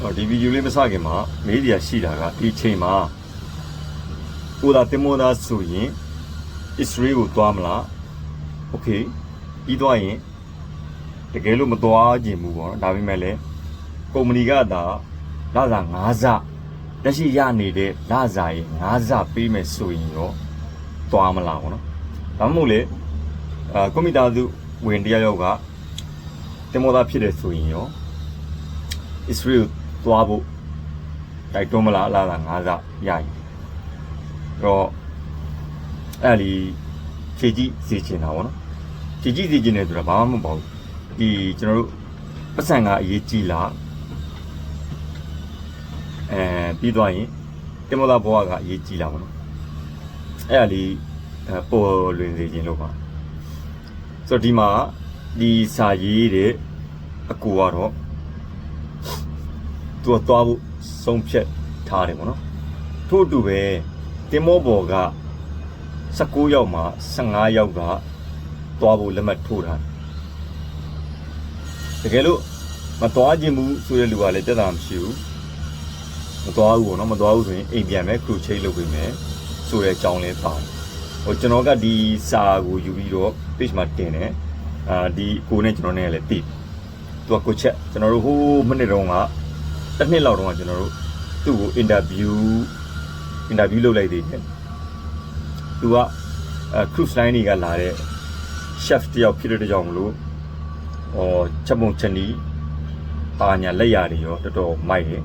ဟောဒီဗီဒီယိုလေးမစခင်မှာမေးစရာရှိတာကဒီအချိန်မှာကိုလာတင်မောသားဆိုရင် Israel ကိုသွားမလား Okay ပြီးသွားရင်တကယ်လို့မသွားခြင်းဘူးပေါ့နော်ဒါပေမဲ့လည်းကုမ္ပဏီကသာလစာ9စလက်ရှိရနေတဲ့လစာရဲ့9စပေးမယ်ဆိုရင်ရောသွားမလားပေါ့နော်ဒါမှမဟုတ်လေအာကွန်ပျူတာသူဝင်တရားရောက်ကတင်မောသားဖြစ်တယ်ဆိုရင်ရော Israel သွားဖို့တိုက်တွန်းမလားအလားလားငါးစရရင်တော့အဲ့ဒီဖြည့်ကြည့်စီချင်တာဗောနော်ဖြည့်ကြည့်စီချင်တယ်ဆိုတာဘာမှမပေါ့ဘူးဒီကျွန်တော်တို့ပတ်စံကအရေးကြီးလားအဲပြီးသွားရင်တင်မလာဘဝကအရေးကြီးလားဗောနော်အဲ့ဒါလေးအဲပေါ်လွင်စေခြင်းလို့ပါဆိုတော့ဒီမှာဒီစာရေးတဲ့အကူကတော့ သူကသွားဖို့ဆုံးဖြတ်ထားတယ်ပေါ့နော်ထို့အတူပဲတင်မောဘော်က19ယောက်မှာ15ယောက်ကသွားဖို့လက်မှတ်ထိုးထားတယ်တကယ်လို့မသွားခြင်းဘူးဆိုတဲ့လူကလည်းတက်တာမရှိဘူးမသွားဘူးပေါ့နော်မသွားဘူးဆိုရင်အိမ်ပြန်မယ်ခရူချိတ်လုပ်ပေးမယ်ဆိုတဲ့အကြောင်းလေးပါတယ်ဟိုကျွန်တော်ကဒီစာကိုယူပြီးတော့ page မှာတင်တယ်အာဒီကိုနဲ့ကျွန်တော်နဲ့လည်းတည်သူကကိုချက်ကျွန်တော်တို့ဟိုးမနေ့တုန်းက တစ်နှစ်လောက်တော့ကျွန်တော်တို့သူ့ကိုအင်တာဗျူးအင်တာဗျူးလုပ်လိုက်သေးတယ်သူကအဲ cruise line တွေကလာတဲ့ chef တယောက်ဖြစ်တဲ့ကြောင့်မလို့ဟောချက်ပုံချက်နီးပါညာလက်ရာတွေရောတော်တော်မိုက်တယ်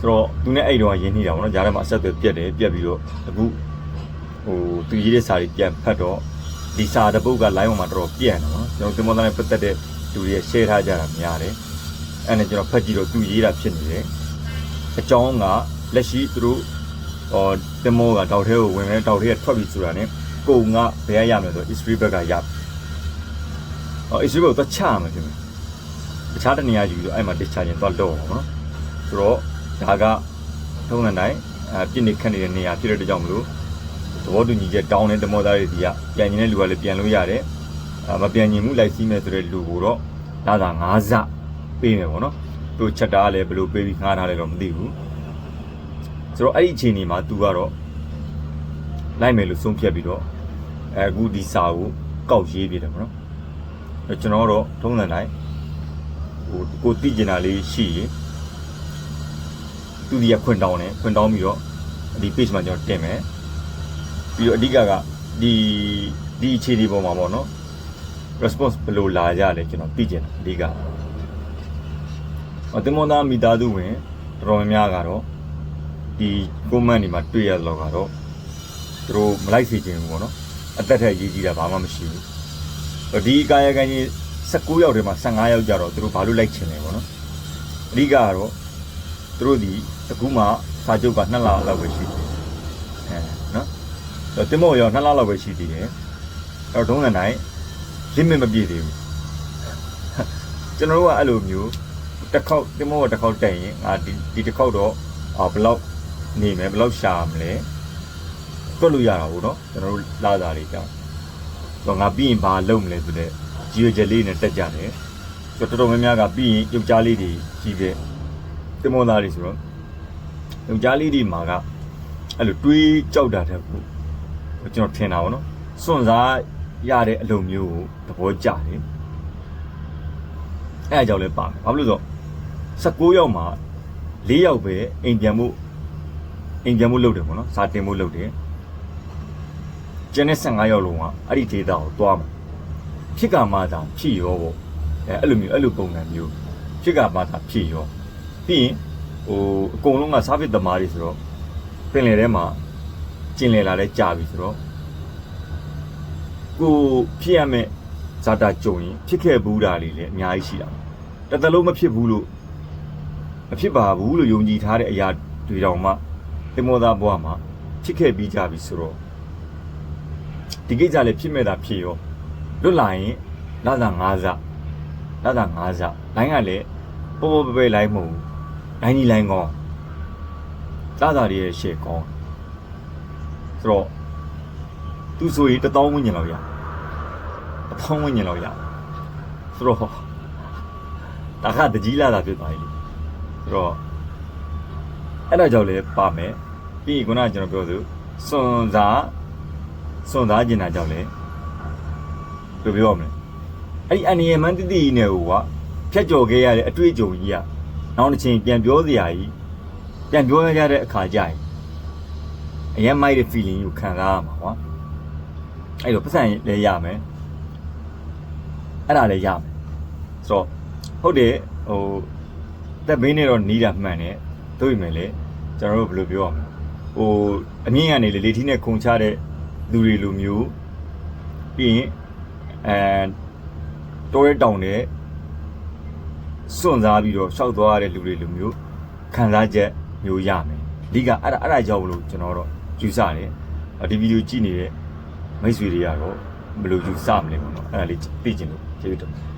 ဆိုတော့သူနဲ့အဲ့တော့ရင်းနှီးတာပေါ့နော်ဂျားထဲမှာအဆက်အသွယ်ပြတ်တယ်ပြတ်ပြီးတော့အခုဟိုသူရေးတဲ့စာတွေပြန်ဖတ်တော့ဒီစာတစ်ပုဒ်က line ပေါ်မှာတော်တော်ပြန့်တယ်ပေါ့နော်ကျွန်တော်တင်မောသားနဲ့ပတ်သက်တဲ့ လူတွေ share ထားကြတာများတယ်အဲ့နဲ့ကျွန်တော်ဖတ်ကြည့်တော့သူရေးတာဖြစ်နေတယ်အကြောင်းကလက်ရှိသူတို့ဟောတင်မောကတောက်ထဲကိုဝင်မယ်တောက်ထဲကထွက်ပြီးဆိုတာ ਨੇ ကိုကဘယ်ရရမလဲဆို history ဘက်ကရဟော history ဘက်ကိုတော့ချရမယ်ဖြစ်မယ်တခြားတနေရာယူပြီးတော့အဲ့မှာ discharge ရင်တော့တော့ပါဘောနော်ဆိုတော့ဒါကထုံးတဲ့တိုင်းအပြစ်နေခတ်နေတဲ့နေရာဖြစ်တဲ့အတွက်ကြောင့်မလို့သဘောတူညီချက်တောင်းတဲ့တမောသားတွေဒီကပြန်နေတဲ့လူကလည်းပြန်လို့ရတယ်အာ မပြန်ညီမှုလိုက်စီးမယ်ဆိုတဲ့လူကိုတော့လာတာ9စပေးမယ်ပေါ့နော်သူချက်တာကလည်းဘယ်လိုပေးပြီးငှားထားလဲတော့မသိဘူးဆိုတော့အဲ့ဒီအချိန်ဒီမှာ तू ကတော့လိုက်မယ်လို့ဆုံးဖြတ်ပြီးတော့အဲအခုဒီစာကိုကောက်ရေးပြတယ်ပေါ့နော်အဲကျွန်တော်တော့ထုံးတဲ့တိုင်းဟိုကိုသိကျင်တာလေးရှိရင်သူဒီကခွင့်တောင်းတယ်ခွင့်တောင်းပြီးတော့ဒီ page မှာကျွန်တော်တင်မယ်ပြီးတော့အဓိကကဒီဒီအခြေဒီပေါ်မှာပေါ့နော် response ဘယ်လိုလာကြလဲကျွန်တော်သိကျင်တာအဓိကအတမောသားမိသားစုဝင်တော်တော်များများကတော့ဒီ comment တွေမှာတွေ့ရတော့ကတော့သူတို့မလိုက်စေချင်ဘူးပေါ့နော်အသက်ထက်ရေးကြည့်တာဘာမှမရှိဘူးဒီကာယကံကြီး19ယောက်ထဲမှာ15ယောက်ကြတော့သူတို့ဘာလို့လိုက်ချင်လဲပေါ့နော်အဓိကကတော့သူတို့ဒီအခုမှစာချုပ်က2လလောက်ပဲရှိတယ်အဲနော်အဲ့တင်မောရော2လလောက်ပဲရှိသေးတယ်အဲ့တော့ဒုံးတဲ့နိုင် limit မပြည့်သေးဘူးကျွန်တော်တို့ကအဲ့လိုမျိုးတစ်ခေါက်တင်မောကတစ်ခေါက်တက်ရင်ငါဒီဒီတစ်ခေါက်တော့အာဘယ်လောက်နေမယ်ဘယ်လောက်ရှာမလဲတွက်လို့ရတာဘူးเนาะကျွန်တော်တို့လာတာတွေကြောင့်ဆိုတော့ငါပြီးရင်ဘာလုပ်မလဲဆိုတဲ့ကြီးရွယ်ချက်လေးနဲ့တက်ကြတယ်ဆိုတော့တော်တော်များများကပြီးရင်ယောက်ျားလေးတွေကြီးပဲတင်မောသားတွေဆိုတော့ယောက်ျားလေးတွေမှာကအဲ့လိုတွေးကြောက်တာတဲ့ကိုကျွန်တော်ထင်တာပေါ့နော်စွန့်စား ရတဲ့အလုပ်မျိုးကိုသဘောကျတယ်အဲအကြောင်းလည်းပါတယ်ဘာဖြစ်လို့ဆို19ယောက်မှာ4ယောက်ပဲအိမ်ပြန်မှုအိမ်ပြန်မှုလုပ်တယ်ပေါ့နော်စာတင်မှုလုပ်တယ်ကျန်တဲ့15ယောက်လုံးကအဲ့ဒီဒေတာကိုတွားမှာဖြစ်ကမှသာဖြစ်ရောပေါ့အဲအဲ့လိုမျိုးအဲ့လိုပုံစံမျိုးဖြစ်ကမှသာဖြစ်ရောပြီးရင်ဟိုအကုန်လုံးကစားပစ်သမားတွေဆိုတော့ပင်လယ်ထဲမှာကျင်လည်လာတဲ့ကြာပြီဆိုတော့ ကိုဖြစ်ရမယ့်ဇာတာကြုံရင်ဖြစ်ခဲ့ဘူးတာလေးလည်းအများကြီးရှိတာတစ်သက်လုံးမဖြစ်ဘူးလို့မဖြစ်ပါဘူးလို့ယုံကြည်ထားတဲ့အရာတွေတောင်မှသင်္ဘောသားဘဝမှာဖြစ်ခဲ့ပြီးကြပြီဆိုတော့ဒီကိစ္စလည်းဖြစ်မဲ့တာဖြစ်ရောလွတ်လာရင်လာသာ9စလာသာ9စလိုင်းကလည်းပေါ်ပေါ်ပဲပဲလိုင်းမဟုတ်ဘူးလိုင်းကြီးလိုင်းကောင်းလာသာတွေရဲ့ရှေ့ကောင်းဆိုတော့ သူဆိုရင်1000ဝန်းကျင်လောက်ရ1000ဝန်းကျင်လောက်ရဆိုတော့ဒါဒါကတကြီးလာတာဖြစ်သွားပြီလေဆိုတော့အဲ့ဒါကြောင့်လည်းပါမယ်ပြီးရင်ခုနကကျွန်တော်ပြောသလိုစွန်စားစွန်စားကျင်တာကြောင့်လည်းဘယ်လိုပြောရမလဲအဲ့ဒီအနေရမှန်းတတိနဲ့ဟိုကဖြတ်ကျော်ခဲ့ရတဲ့အတွေ့အကြုံကြီးကနောက်တစ်ချိန်ပြန်ပြောစရာကြီးပြန်ပြောရတဲ့အခါကျရင်အရင်မိုက်တဲ့ feeling ကိုခံစားရမှာကွာ အဲ့တော့ပတ်စံလည်းရမယ်အဲ့ဒါလည်းရမယ်ဆိုတော့ဟုတ်တယ်ဟိုတက်ဘင်းနဲ့တော့နီးတာမှန်တယ်တို့ပြီမယ်လေကျွန်တော်တို့ဘယ်လိုပြောရမလဲဟိုအမြင့်ကနေလေလေထီးနဲ့ခုန်ချတဲ့လူတွေလိုမျိုးပြီးရင်အဲတိုးရဲတောင်တဲ့စွန့်စားပြီးတော့ရှောက်သွားရတဲ့လူတွေလိုမျိုးခံစားချက်မျိုးရမယ်အဓိကအဲ့ဒါအဲ့ဒါကြောင့်မလို့ကျွန်တော်တော့ယူဆတယ်ဒီဗီဒီယိုကြည့်နေတဲ့ မိတ်ဆွေတွေကတော့ဘယ်လိုယူဆမလဲပေါ့နော်အဲ့ဒါလေးသိချင်လို့ကျေးဇူးတင်ပါတယ်